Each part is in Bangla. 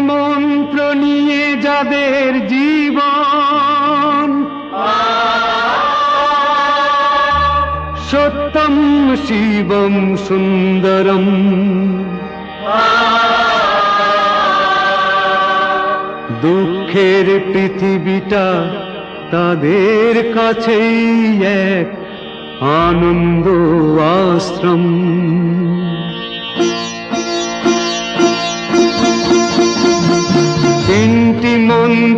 মন্ত্র নিয়ে যাদের জীবন সত্যম শিবম সুন্দরম। দুঃখের পৃথিবীটা তাদের কাছেই এক আনন্দ আশ্রম।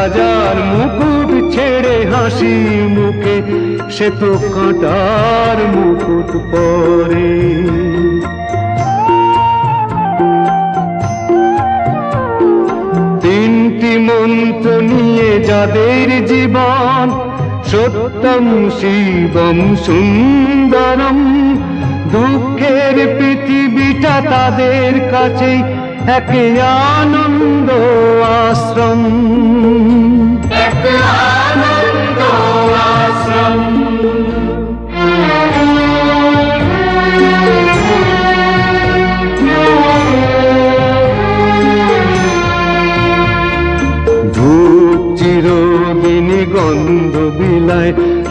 রাজার মুকুট ছেড়ে হাসি মুখে, সে তো কাঁটার মুকুট পরে। তিনটি মন্ত্র নিয়ে যাদের জীবন, সত্যম শিবম সুন্দরম, দুঃখের পৃথিবীটা তাদের কাছে এক আনন্দ আশ্রম।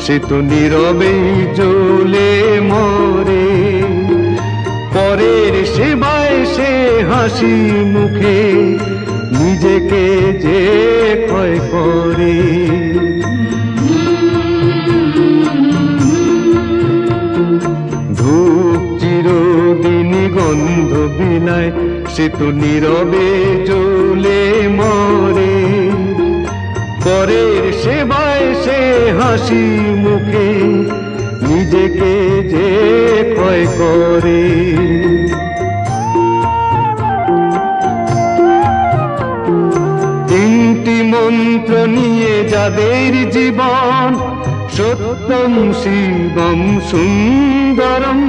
সে তো নীরবেই জ্বলে মরে। পরের সেবায় সে হাসি মুখে, নিজেকে যে ক্ষয় করে। ধূপ চিরদিনই গন্ধ বিলায় সে তো নীরবে জ্বলে মরে। পরের সেবায় সে হাসি মুখে নিজেকে যে ক্ষয় করে। তিনটি মন্ত্র নিয়ে যাদের জীবন সত্যম শিবম সুন্দরম,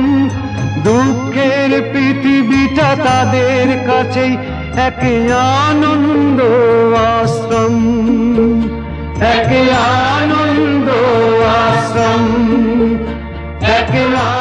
দুঃখের পৃথিবীটা তাদের কাছেই এক আনন্দ আশ্রম, এক আনন্দ আশ্রম এক